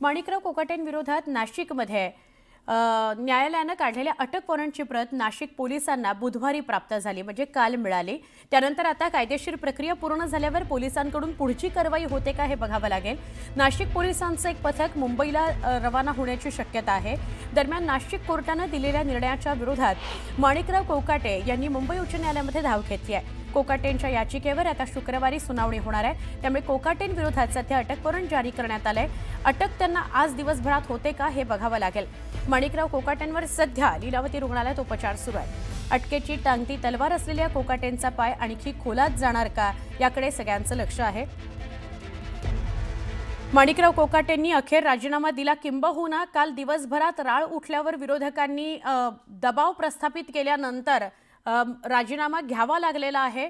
माणिकराव कोकाटेंविरोधात नाशिकमध्ये न्यायालयानं काढलेल्या अटक वॉरंटची प्रत नाशिक पोलिसांना बुधवारी प्राप्त झाली म्हणजे काल मिळाली. त्यानंतर आता कायदेशीर प्रक्रिया पूर्ण झाल्यावर पोलिसांकडून पुढची कारवाई होते का हे बघावं लागेल. नाशिक पोलिसांचं एक पथक मुंबईला रवाना होण्याची शक्यता आहे. दरम्यान नाशिक कोर्टानं दिलेल्या निर्णयाच्या विरोधात माणिकराव कोकाटे यांनी मुंबई उच्च न्यायालयामध्ये धाव घेतली आहे. कोकाटेंच्या याचिकेवर आता शुक्रवारी सुनावणी होणार आहे. त्यामुळे कोकाटेन विरोधात सध्या अटक वॉरंट जारी करण्यात आलंय. अटक त्यांना आज दिवसभरात होते का हे बघावं लागेल. माणिकराव कोकाटेंवर सध्या लीलावती रुग्णालयात उपचार सुरू आहे अटकेची टांगती तलवार असलेल्या कोकाटेंचा पाय आणखी खोलात जाणार का याकडे सगळ्यांचं लक्ष आहे. माणिकराव कोकाटेंनी अखेर राजीनामा दिला किंबहुना काल दिवसभरात राळ उठल्यावर विरोधकांनी दबाव प्रस्थापित केल्यानंतर राजीनामा घ्यावा लागलेला आहे.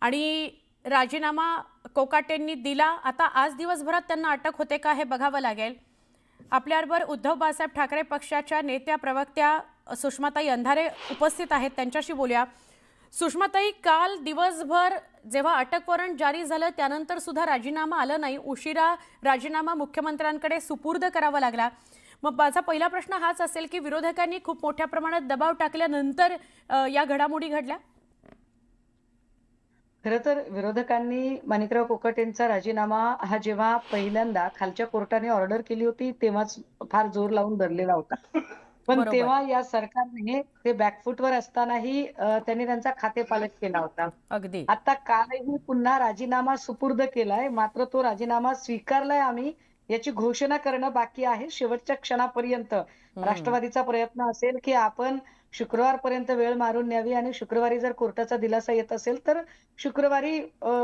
आणि राजीनामा कोकाटेंनी दिला. आता आज दिवसभरात त्यांना अटक होते का हे बघावं लागेल. आपल्याबरोबर उद्धव बाळासाहेब ठाकरे पक्षाच्या नेत्या प्रवक्त्या सुषमाताई अंधारे उपस्थित आहेत. त्यांच्याशी बोलूया. सुषमाताई काल दिवसभर जेव्हा अटक वॉरंट जारी झालं त्यानंतर सुद्धा राजीनामा आलं नाही. उशिरा राजीनामा मुख्यमंत्र्यांकडे सुपूर्द करावा लागला. मग माझा पहिला प्रश्न हाच असेल की विरोधकांनी खूप मोठ्या प्रमाणात दबाव टाकल्यानंतर या घडामोडी घडल्या? खरं तर विरोधकांनी माणिकराव कोकाटेंचा राजीनामा हा जेव्हा पहिल्यांदा खालच्या कोर्टाने ऑर्डर केली होती तेव्हाच फार जोर लावून धरलेला होता. पण. तेव्हा या सरकारने ते बॅकफुटवर असतानाही त्यांनी त्यांचा खातेपालट केला होता. अगदी. आता कालही पुन्हा राजीनामा सुपूर्द केलाय मात्र तो राजीनामा स्वीकारलाय आम्ही याची घोषणा करणं बाकी आहे. शेवटच्या क्षणापर्यंत राष्ट्रवादीचा प्रयत्न असेल की आपण शुक्रवारपर्यंत वेळ मारून न्यावी आणि शुक्रवारी जर कोर्टाचा दिलासा येत असेल तर शुक्रवारी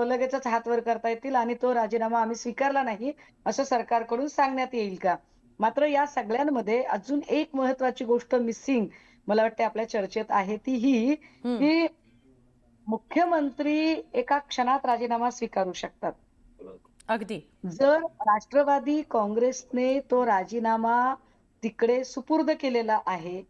लगेचच हात वर करता येतील आणि तो राजीनामा आम्ही स्वीकारला नाही असं सरकारकडून सांगण्यात येईल का? मात्र या सगळ्यांमध्ये अजून एक महत्वाची गोष्ट मिसिंग मला वाटते आपल्या चर्चेत आहे ती ही. की मुख्यमंत्री एका क्षणात राजीनामा स्वीकारू शकतात. अगदी. जर राष्ट्रवादी काँग्रेसने तो राजीनामा तिकडे सुपूर्द केलेला आहे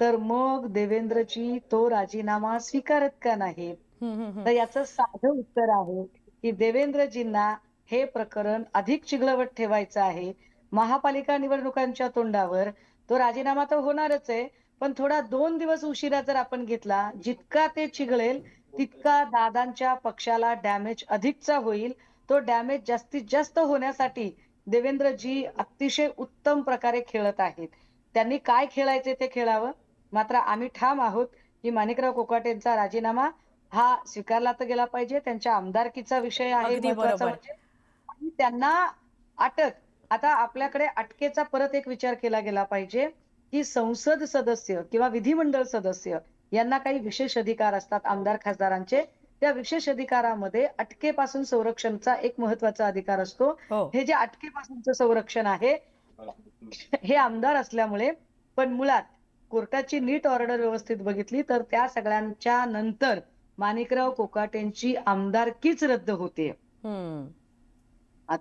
तर मग देवेंद्रजी तो राजीनामा स्वीकारत का हम्म. तर याचं साधं उत्तर आहे की देवेंद्रजींना हे प्रकरण अधिक चिघळवत ठेवायचं आहे. महापालिका निवडणुकांच्या तोंडावर तो राजीनामा तर होणारच आहे पण थोडा दोन दिवस उशिरा जर आपण घेतला जितका ते चिघळेल तितका दादांच्या पक्षाला डॅमेज अधिकचा होईल. तो डॅमेज जास्तीत जास्त होण्यासाठी देवेंद्रजी अतिशय उत्तम प्रकारे खेळत आहेत. त्यांनी काय खेळायचे ते खेळावं? मात्र आम्ही ठाम आहोत की माणिकराव कोकाटेंचा राजीनामा हा स्वीकारला तर गेला पाहिजे. त्यांच्या आमदारकीचा विषय आहे. म्हणजे आणि त्यांना अटक. आता आपल्याकडे अटकेचा परत एक विचार केला गेला पाहिजे की संसद सदस्य किंवा विधिमंडळ सदस्य यांना काही विशेष अधिकार असतात आमदार खासदारांचे. त्या विशेष अधिकारामध्ये अटकेपासून संरक्षणचा एक महत्त्वाचा अधिकार असतो. हो. हे जे अटकेपासूनचं संरक्षण आहे हे आमदार असल्यामुळे पण मुळात कोर्टाची नीट ऑर्डर व्यवस्थित बघितली तर त्या सगळ्यांच्या नंतर माणिकराव कोकाटेंची आमदारकीच रद्द होते.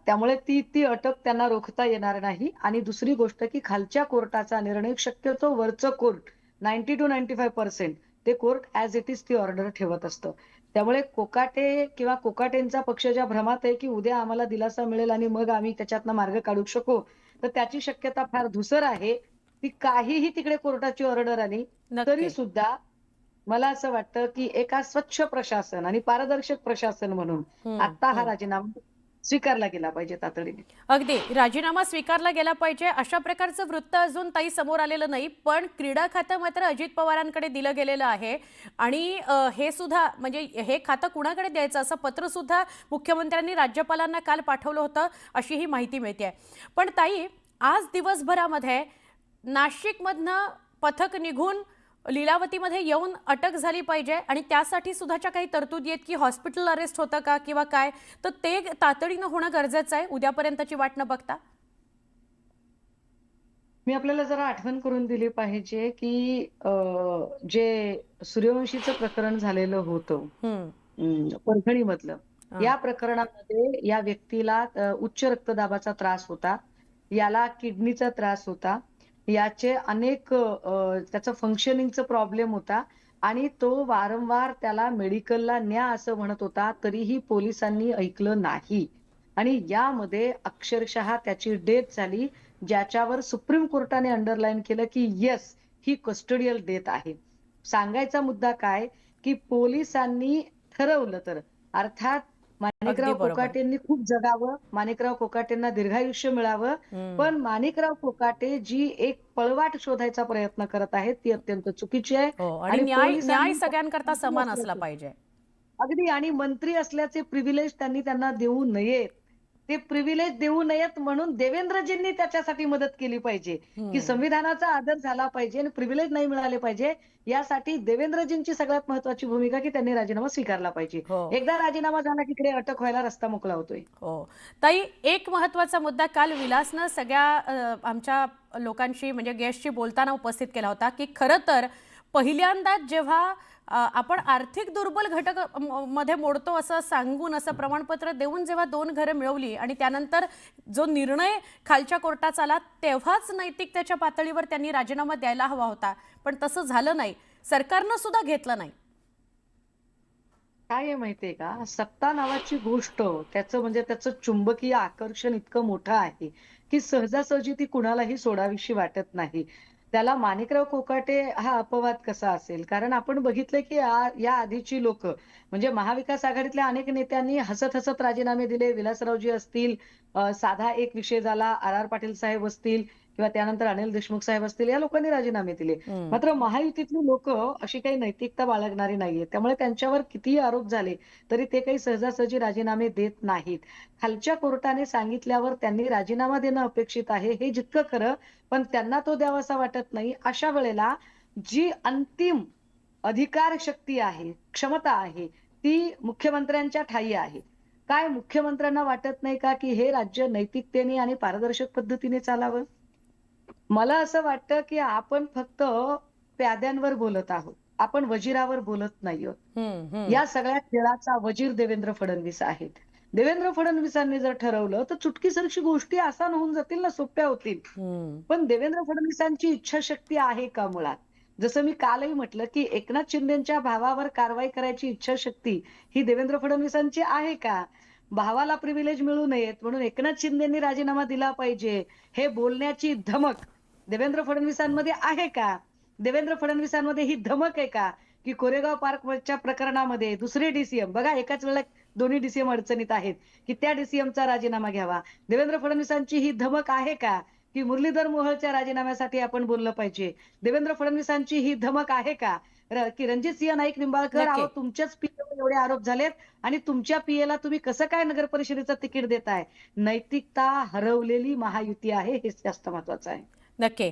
त्यामुळे ती ती अटक त्यांना रोखता येणार नाही. आणि दुसरी गोष्ट की खालच्या कोर्टाचा निर्णय शक्यतो वरचं court ninety two ninety five percent ते कोर्ट ऍज इट इज ती ऑर्डर ठेवत असतं. त्यामुळे कोकाटे किंवा कोकाटेंचा पक्ष ज्या भ्रमात आहे की उद्या आम्हाला दिलासा मिळेल आणि मग आम्ही त्याच्यातनं मार्ग काढू शकू तर त्याची शक्यता फार धुसर आहे ती काहीही तिकडे कोर्टाची ऑर्डर आली तरी सुद्धा मला असं वाटतं की एका स्वच्छ प्रशासन आणि पारदर्शक प्रशासन म्हणून आता हा. राजीनामा स्वीकारला गेला पाहिजे तातडीने. अगदी. राजीनामा स्वीकारला गेला पाहिजे अशा प्रकारचं वृत्त अजून ताई समोर आलेलं नाही पण क्रीडा खातं मात्र अजित पवारांकडे दिलं गेलेलं आहे. आणि हे सुद्धा म्हणजे हे खातं कुणाकडे द्यायचं असं पत्र सुद्धा मुख्यमंत्र्यांनी राज्यपालांना काल पाठवलं होतं अशी ही माहिती मिळते पण ताई आज दिवसभरामध्ये नाशिकमधनं पथक निघून लीलावतीमध्ये येऊन अटक झाली पाहिजे आणि त्यासाठी सुद्धाच्या काही तरतुदी आहेत की हॉस्पिटल अरेस्ट होतं का किंवा काय? तर ते तातडीनं होणं गरजेचं आहे. उद्यापर्यंतची वाट न बघता. मी आपल्याला जरा आठवण करून दिली पाहिजे की जे सूर्यवंशीचं प्रकरण झालेलं होतं परभणीमधलं. या प्रकरणामध्ये या व्यक्तीला उच्च रक्तदाबाचा त्रास होता. याला किडनीचा त्रास होता. याचे अनेक त्याचं फंक्शनिंगचा प्रॉब्लेम होता. आणि तो वारंवार त्याला मेडिकलला न्या असं म्हणत होता तरीही पोलिसांनी ऐकलं नाही. आणि यामध्ये अक्षरशः त्याची डेथ झाली ज्याच्यावर सुप्रीम कोर्टाने अंडरलाईन केलं की येस ही कस्टडियल डेथ आहे. सांगायचा मुद्दा काय की पोलिसांनी ठरवलं तर अर्थात माणिकराव. कोकाटेंनी खूप जगावं माणिकराव कोकाटेंना दीर्घायुष्य मिळावं. पण माणिकराव कोकाटे जी एक पळवाट शोधायचा प्रयत्न करत आहेत ती अत्यंत चुकीची आहे हो आणि न्याय सगळ्यांकरता समान असला. पाहिजे अगदी आणि मंत्री असल्याचे प्रिव्हिलेज त्यांनी त्यांना देऊ नयेत ते प्रिव्हिलेज देऊ नयेत म्हणून देवेंद्रजींनी त्याच्यासाठी मदत केली पाहिजे. की संविधानाचा आदर झाला पाहिजे आणि प्रिव्हिलेज नाही मिळाले पाहिजे यासाठी देवेंद्रजींची सगळ्यात महत्वाची भूमिका की त्यांनी राजीनामा स्वीकारला पाहिजे हो. एकदा राजीनामा झाला की इकडे अटक व्हायला रस्ता मोकळा होतोय हो ताई एक महत्त्वाचा मुद्दा काल विलासनं सगळ्या आमच्या लोकांशी म्हणजे गेस्टशी बोलताना उपस्थित केला होता की खरं तर पहिल्यांदाच जेव्हा आपण आर्थिक दुर्बल घटकमध्ये मोडतो असं सांगून असं प्रमाणपत्र देऊन जेव्हा दोन घरं मिळवली आणि त्यानंतर जो निर्णय खालच्या कोर्टाचा आला तेव्हाच नैतिकतेच्या पातळीवर त्यांनी राजीनामा द्यायला हवा होता. पण तसं झालं नाही. सरकारनं सुद्धा घेतलं नाही. काय आहे माहितीये का? सत्ता नावाची गोष्ट त्याचं म्हणजे त्याचं चुंबकीय आकर्षण इतकं मोठं आहे की सहजासहजी ती कुणालाही सोडावीशी वाटत नाही. त्याला माणिकराव कोकाटे हा अपवाद कसा असेल? कारण आपण बघितलं की या आधीची लोक म्हणजे महाविकास आघाडीतल्या अनेक नेत्यांनी हसत हसत राजीनामे दिले. विलासरावजी असतील साधा एक विषय झाला. आर आर पाटील साहेब असतील किंवा त्यानंतर अनिल देशमुख साहेब असतील या लोकांनी राजीनामे दिले. मात्र महायुतीतली लोक अशी काही नैतिकता बाळगणारी नाहीये त्यामुळे त्यांच्यावर कितीही आरोप झाले तरी ते काही सहजासहजी राजीनामे देत नाहीत. खालच्या कोर्टाने सांगितल्यावर त्यांनी राजीनामा देणं अपेक्षित आहे हे जितकं खरं पण त्यांना तो द्यावासा वाटत नाही. अशा वेळेला जी अंतिम अधिकार शक्ती आहे क्षमता आहे ती मुख्यमंत्र्यांच्या ठाई आहे. काय मुख्यमंत्र्यांना वाटत नाही का की हे राज्य नैतिकतेने आणि पारदर्शक पद्धतीने चालावं? मला असं वाटतं की आपण फक्त प्याद्यांवर बोलत आहोत. आपण वजीरावर बोलत नाही आहोत. या सगळ्या खेळाचा वजीर देवेंद्र फडणवीस आहेत. देवेंद्र फडणवीसांनी जर ठरवलं तर चुटकीसरशी गोष्टी आसान होऊन जातील ना सोप्या होतील. पण देवेंद्र फडणवीसांची इच्छाशक्ती आहे का मुळात? जसं मी कालही म्हटलं की एकनाथ शिंदेच्या भावावर कारवाई करायची इच्छाशक्ती ही देवेंद्र फडणवीसांची आहे का? भावाला प्रिव्हिलेज मिळू नयेत म्हणून एकनाथ शिंदेनी राजीनामा दिला पाहिजे. हे बोलण्याची धमक देवेंद्र फडणवीसांमध्ये आहे का? देवेंद्र फडणवीसांमध्ये ही धमक आहे का? की कोरेगाव पार्कच्या प्रकरणामध्ये दुसरे डीसीएम बघा एकाच वेळेला दोन्ही डीसीएम अडचणीत आहेत की त्या डीसीएमचा राजीनामा घ्यावा. देवेंद्र फडणवीसांची ही धमक आहे का? की मुरलीधर मोहळच्या राजीनाम्यासाठी आपण बोललं पाहिजे. देवेंद्र फडणवीसांची ही धमक आहे का? की रणजित सिंह नाईक निंबाळकर. अहो तुमच्याच पीएवर एवढे आरोप झालेत. आणि तुमच्या पीएला तुम्ही कसं काय नगर परिषदेचं तिकीट देताय? नैतिकता हरवलेली महायुती आहे हे जास्त महत्वाचं आहे. नक्की.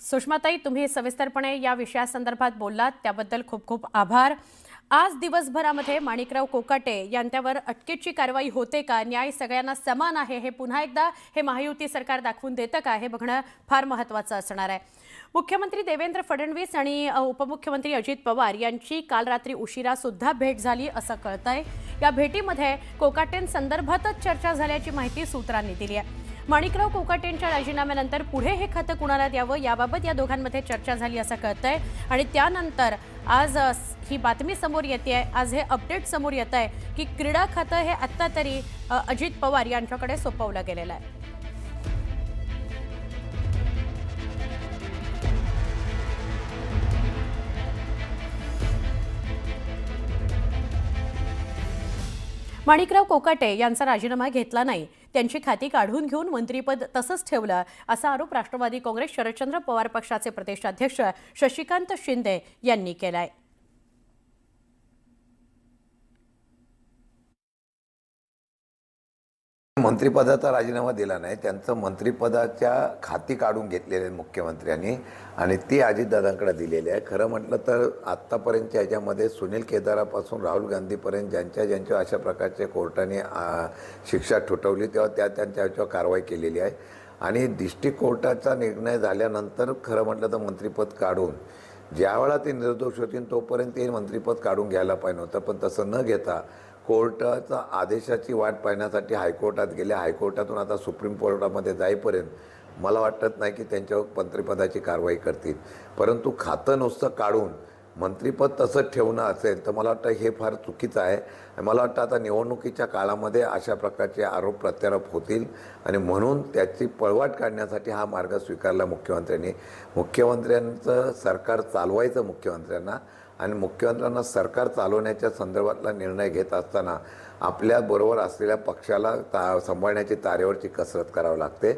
सुषमाताई तुम्ही सविस्तरपणे या विषयासंदर्भात बोललात. त्याबद्दल खूप खूप आभार. आज दिवसभरामध्ये माणिकराव कोकाटे यांच्यावर अटकेची कारवाई होते का? न्याय सगळ्यांना समान आहे हे पुन्हा एकदा हे महायुती सरकार दाखवून देतं का? हे बघणं फार महत्त्वाचं असणार आहे. मुख्यमंत्री देवेंद्र फडणवीस आणि उपमुख्यमंत्री अजित पवार यांची काल रात्री उशिरा सुद्धा भेट झाली असं कळतंय. या भेटीमध्ये कोकाटेंसंदर्भातच चर्चा झाल्याची माहिती सूत्रांनी दिली आहे. माणिकराव कोकाटेंच्या राजीनाम्यानंतर पुढे हे खातं कुणाला द्यावं याबाबत या दोघांमध्ये चर्चा झाली असं कळतंय. आणि त्यानंतर आज ही बातमी समोर येते आहे आज हे अपडेट समोर येत आहे की क्रीडा खातं हे आत्ता तरी अजित पवार यांच्याकडे सोपवलं गेलेलं आहे. माणिकराव कोकाटे यांचा राजीनामा घेतला नाही. त्यांची खाती काढून घेऊन मंत्रीपद तसंच ठेवलं असा आरोप राष्ट्रवादी काँग्रेस शरदचंद्र पवार पक्षाचे प्रदेशाध्यक्ष शशिकांत शिंदे यांनी केलाय. मंत्रिपदाचा राजीनामा दिला नाही त्यांचं मंत्रिपदाच्या खाती काढून घेतलेले आहेत मुख्यमंत्र्यांनी आणि ती अजितदादांकडे दिलेली आहे. खरं म्हटलं तर आत्तापर्यंतच्या ह्याच्यामध्ये सुनील केदारापासून राहुल गांधीपर्यंत ज्यांच्या ज्यांच्या अशा प्रकारचे कोर्टाने शिक्षा ठोठवली तेव्हा त्या त्यांच्या ह्याच्यावर कारवाई केलेली आहे. आणि डिस्ट्रिक्ट कोर्टाचा निर्णय झाल्यानंतर खरं म्हटलं तर मंत्रिपद काढून ज्यावेळा ते निर्दोष होतील तोपर्यंत ते मंत्रिपद काढून घ्यायला पाहिजे होतं. पण तसं न घेता कोर्टाचा आदेशाची वाट पाहण्यासाठी हायकोर्टात गेले. हायकोर्टातून आता सुप्रीम कोर्टामध्ये जाईपर्यंत मला वाटत नाही की त्यांच्यावर मंत्रिपदाची कारवाई करतील. परंतु खातं नुसतं काढून मंत्रिपद तसंच ठेवणं असेल तर मला वाटतं हे फार चुकीचं आहे. मला वाटतं आता निवडणुकीच्या काळामध्ये अशा प्रकारचे आरोप प्रत्यारोप होतील. आणि म्हणून त्याची पळवाट काढण्यासाठी हा मार्ग स्वीकारला मुख्यमंत्र्यांनी. मुख्यमंत्र्यांचं सरकार चालवायचं मुख्यमंत्र्यांना. आणि मुख्यमंत्र्यांना सरकार चालवण्याच्या संदर्भातला निर्णय घेत असताना आपल्याबरोबर असलेल्या पक्षाला ता सांभाळण्याची तारेवरची कसरत करावी लागते.